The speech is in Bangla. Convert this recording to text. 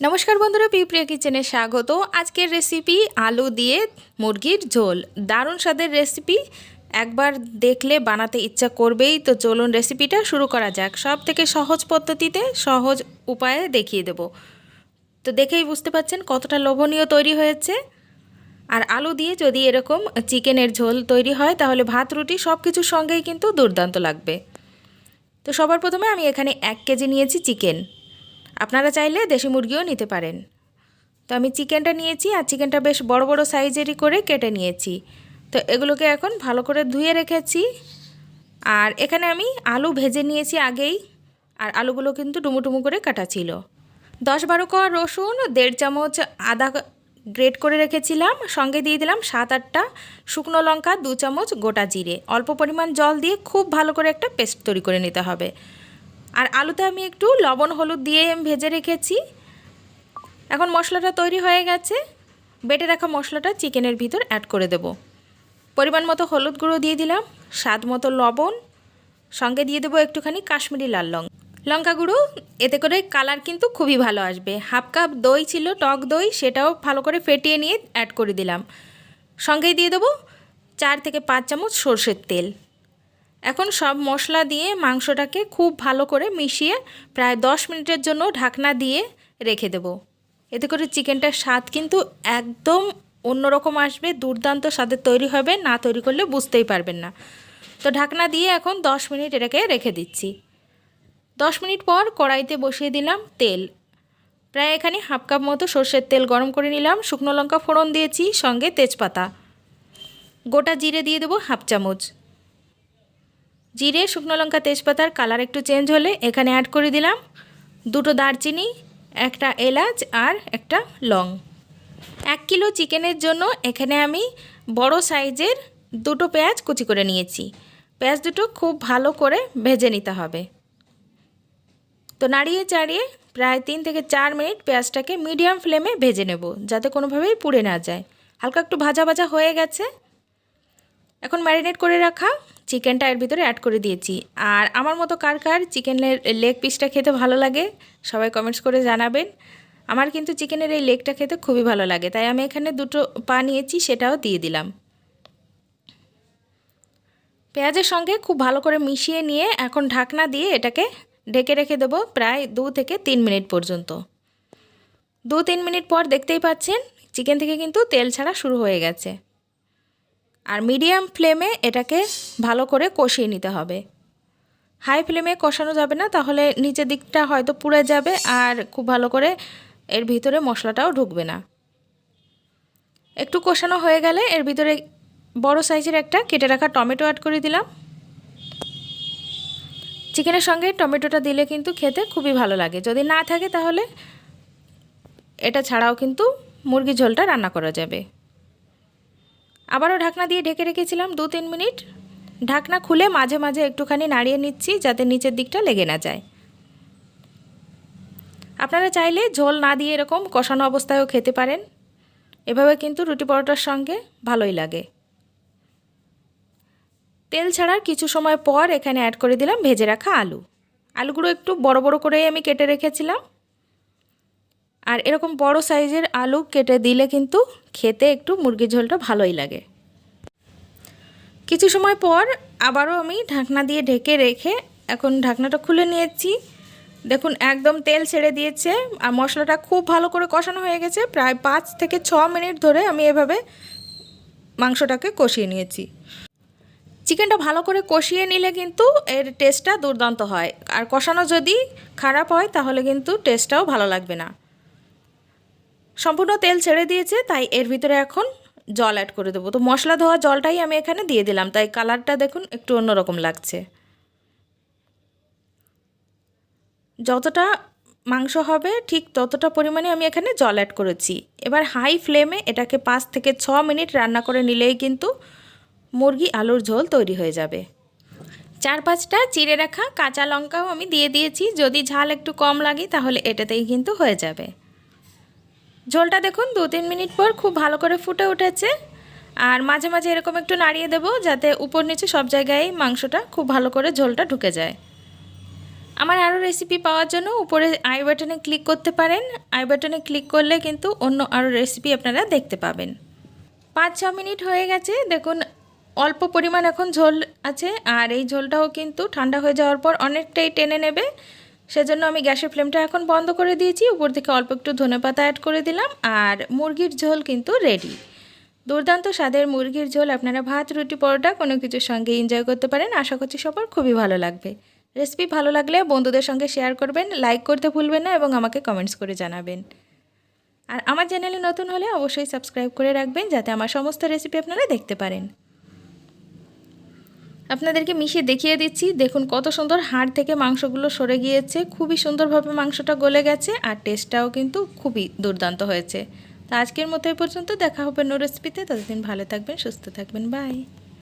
নমস্কার বন্ধুরা পিপ্রিয়া কিচেনে স্বাগত। আজকের রেসিপি আলু দিয়ে মুরগির ঝোল। দারুণ স্বাদের রেসিপি একবার দেখলে বানাতে ইচ্ছা করবেই। তো চলুন রেসিপিটা শুরু করা যাক। সব থেকে সহজ পদ্ধতিতে সহজ উপায়ে দেখিয়ে দেব। তো দেখেই বুঝতে পাচ্ছেন কতটা লোভনীয় তৈরি হয়েছে। আর আলু দিয়ে যদি এরকম চিকেনের ঝোল তৈরি হয়, তাহলে ভাত, রুটি সব কিছুর সঙ্গেই কিন্তু দুর্দান্ত লাগবে। তো সবার প্রথমে আমি এখানে এক কেজি নিয়েছি চিকেন। আপনারা চাইলে দেশি মুরগিও নিতে পারেন। তো আমি চিকেনটা নিয়েছি আর চিকেনটা বেশ বড় বড় সাইজেরই করে কেটে নিয়েছি। তো এগুলোকে এখন ভালো করে ধুয়ে রেখেছি। আর এখানে আমি আলু ভেজে নিয়েছি আগেই। আর আলুগুলো কিন্তু ডুমুটুমু করে কাটা ছিল। দশ বারো কোয়া রসুন, দেড় চামচ আদা গ্রেট করে রেখেছিলাম। সঙ্গে দিয়ে দিলাম সাত আটটা শুকনো লঙ্কা, দু চামচ গোটা জিরে। অল্প পরিমাণ জল দিয়ে খুব ভালো করে একটা পেস্ট তৈরি করে নিতে হবে। আর আলুতে আমি একটু লবণ, হলুদ দিয়ে ভেজে রেখেছি। এখন মশলাটা তৈরি হয়ে গেছে। বেটে রাখা মশলাটা চিকেনের ভিতর অ্যাড করে দেব। পরিমাণ মতো হলুদ গুঁড়ো দিয়ে দিলাম, স্বাদ মতো লবণ, সঙ্গে দিয়ে দেবো একটুখানি কাশ্মীরি লাল লঙ্কা লঙ্কা গুঁড়ো। এতে করে কালার কিন্তু খুবই ভালো আসবে। হাফ কাপ দই ছিল, টক দই, সেটাও ভালো করে ফেটিয়ে নিয়ে অ্যাড করে দিলাম। সঙ্গেই দিয়ে দেবো চার থেকে পাঁচ চামচ সর্ষের তেল। এখন সব মশলা দিয়ে মাংসটাকে খুব ভালো করে মিশিয়ে প্রায় দশ মিনিটের জন্য ঢাকনা দিয়ে রেখে দেব। এতে করে চিকেনটার স্বাদ কিন্তু একদম অন্যরকম আসবে, দুর্দান্ত স্বাদের তৈরি হবে, না তৈরি করলে বুঝতেই পারবেন না। তো ঢাকনা দিয়ে এখন দশ মিনিট এটাকে রেখে দিচ্ছি। দশ মিনিট পর কড়াইতে বসিয়ে দিলাম তেল। প্রায় এখানে হাফ কাপ মতো সর্ষের তেল গরম করে নিলাম, শুকনো লঙ্কা ফোড়ন দিয়েছি, সঙ্গে তেজপাতা। গোটা জিরে দিয়ে দেবো হাফ চামচ। জিরে, শুকনো লঙ্কা, তেজপাতার কালার একটু চেঞ্জ হলে এখানে অ্যাড করে দিলাম দুটো দারচিনি, একটা এলাচ আর একটা লং। এক কিলো চিকেনের জন্য এখানে আমি বড় সাইজের দুটো পেঁয়াজ কুচি করে নিয়েছি। পেঁয়াজ দুটো খুব ভালো করে ভেজে নিতে হবে। তো নাড়িয়ে চাড়িয়ে প্রায় তিন থেকে চার মিনিট পেঁয়াজটাকে মিডিয়াম ফ্লেমে ভেজে নেব, যাতে কোনোভাবেই পুড়ে না যায়। হালকা একটু ভাজা ভাজা হয়ে গেছে। এখন ম্যারিনেট করে রাখা চিকেনটা এর ভিতরে অ্যাড করে দিয়েছি। আর আমার মতো কার কার চিকেনের লেগ পিসটা খেতে ভালো লাগে, সবাই কমেন্টস করে জানাবেন। আমার কিন্তু চিকেনের এই লেগটা খেতে খুবই ভালো লাগে, তাই আমি এখানে দুটো পা নিয়েছি, সেটাও দিয়ে দিলাম। পেঁয়াজের সঙ্গে খুব ভালো করে মিশিয়ে নিয়ে এখন ঢাকনা দিয়ে এটাকে ঢেকে রেখে দেবো প্রায় দু থেকে তিন মিনিট পর্যন্ত। দু তিন মিনিট পর দেখতেই পাচ্ছেন, চিকেন থেকে কিন্তু তেল ছাড়া শুরু হয়ে গেছে। আর মিডিয়াম ফ্লেমে এটাকে ভালো করে কষিয়ে নিতে হবে। হাই ফ্লেমে কষানো যাবে না, তাহলে নিচের দিকটা হয়তো পুড়ে যাবে আর খুব ভালো করে এর ভিতরে মশলাটাও ঢুকবে না। একটু কষানো হয়ে গেলে এর ভিতরে বড় সাইজের একটা কেটে রাখা টমেটো অ্যাড করে দিলাম। চিকেনের সঙ্গে টমেটোটা দিলে কিন্তু খেতে খুবই ভালো লাগে। যদি না থাকে তাহলে এটা ছাড়াও কিন্তু মুরগি ঝোলটা রান্না করা যাবে। আবারও ঢাকনা দিয়ে ঢেকে রেখেছিলাম দু তিন মিনিট। ঢাকনা খুলে মাঝে মাঝে একটুখানি নাড়িয়ে নিচ্ছি যাতে নিচের দিকটা লেগে না যায়। আপনারা চাইলে ঝোল না দিয়ে এরকম কষানো অবস্থায়ও খেতে পারেন। এভাবে কিন্তু রুটি পরোটার সঙ্গে ভালোই লাগে। তেল ছাড়ার কিছু সময় পর এখানে অ্যাড করে দিলাম ভেজে রাখা আলু। আলুগুলো একটু বড় বড় করেই আমি কেটে রেখেছিলাম। আর এরকম বড় সাইজের আলু কেটে দিলে কিন্তু খেতে একটু মুরগির ঝোলটা ভালোই লাগে। কিছু সময় পর আবারও আমি ঢাকনা দিয়ে ঢেকে রেখে এখন ঢাকনাটা খুলে নিয়েছি। দেখুন, একদম তেল ছেড়ে দিয়েছে আর মশলাটা খুব ভালো করে কষানো হয়ে গেছে। প্রায় পাঁচ থেকে ছ মিনিট ধরে আমি এভাবে মাংসটাকে কষিয়ে নিয়েছি। চিকেনটা ভালো করে কষিয়ে নিলে কিন্তু এর টেস্টটা দুর্দান্ত হয়। আর কষানো যদি খারাপ হয়, তাহলে কিন্তু টেস্টটাও ভালো লাগবে না। সম্পূর্ণ তেল ছেড়ে দিয়েছে, তাই এর ভিতরে এখন জল অ্যাড করে দেবো। তো মশলা ধোয়া জলটাই আমি এখানে দিয়ে দিলাম, তাই কালারটা দেখুন একটু অন্যরকম লাগছে। যতটা মাংস হবে, ঠিক ততটা পরিমাণে আমি এখানে জল অ্যাড করেছি। এবার হাই ফ্লেমে এটাকে পাঁচ থেকে ছ মিনিট রান্না করে নিলেই কিন্তু মুরগি আলুর ঝোল তৈরি হয়ে যাবে। চার পাঁচটা চিড়ে রাখা কাঁচা লঙ্কাও আমি দিয়ে দিয়েছি, যদি ঝাল একটু কম লাগে তাহলে এটাতেই কিন্তু হয়ে যাবে। ঝোলটা দেখুন, দু তিন মিনিট পর খুব ভালো করে ফুটে উঠেছে। আর মাঝে মাঝে এরকম একটু নাড়িয়ে দেবো যাতে উপর নিচে সব জায়গায় মাংসটা খুব ভালো করে ঝোলটা ঢুকে যায়। আমার আরও রেসিপি পাওয়ার জন্য উপরে আই বাটনে ক্লিক করতে পারেন। আই বাটনে ক্লিক করলে কিন্তু অন্য আরও রেসিপি আপনারা দেখতে পাবেন। পাঁচ, ছ মিনিট হয়ে গেছে। দেখুন, অল্প পরিমাণ এখন ঝোল আছে। আর এই ঝোলটাও কিন্তু ঠান্ডা হয়ে যাওয়ার পর অনেকটাই টেনে নেবে। সেজন্য আমি গ্যাসের ফ্লেমটা এখন বন্ধ করে দিয়েছি। উপর থেকে অল্প একটু ধনেপাতা অ্যাড করে দিলাম আর মুরগির ঝোল কিন্তু রেডি দুর্দান্ত স্বাদের মুরগির ঝোল আপনারা ভাত, রুটি, পরোটা কোনো কিছুর সঙ্গে এনজয় করতে পারেন। আশা করছি সবার খুবই ভালো লাগবে। রেসিপি ভালো লাগলে বন্ধুদের সঙ্গে শেয়ার করবেন লাইক করতে ভুলবেন না এবং আমাকে কমেন্টস করে জানাবেন। আর আমার চ্যানেলে নতুন হলে অবশ্যই সাবস্ক্রাইব করে রাখবেন যাতে আমার সমস্ত রেসিপি আপনারা দেখতে পারেন। আপনাদেরকে মিশিয়ে দেখিয়ে দিচ্ছি। দেখুন কত সুন্দর হাড় থেকে মাংসগুলো সরে গিয়েছে। খুবই সুন্দরভাবে মাংসটা গলে গেছে আর টেস্টটাও কিন্তু খুবই দুর্দান্ত হয়েছে। তো আজকের মতো এই পর্যন্ত। দেখা হবে নো রেসিপিতে ততদিন ভালো থাকবেন, সুস্থ থাকবেন। বাই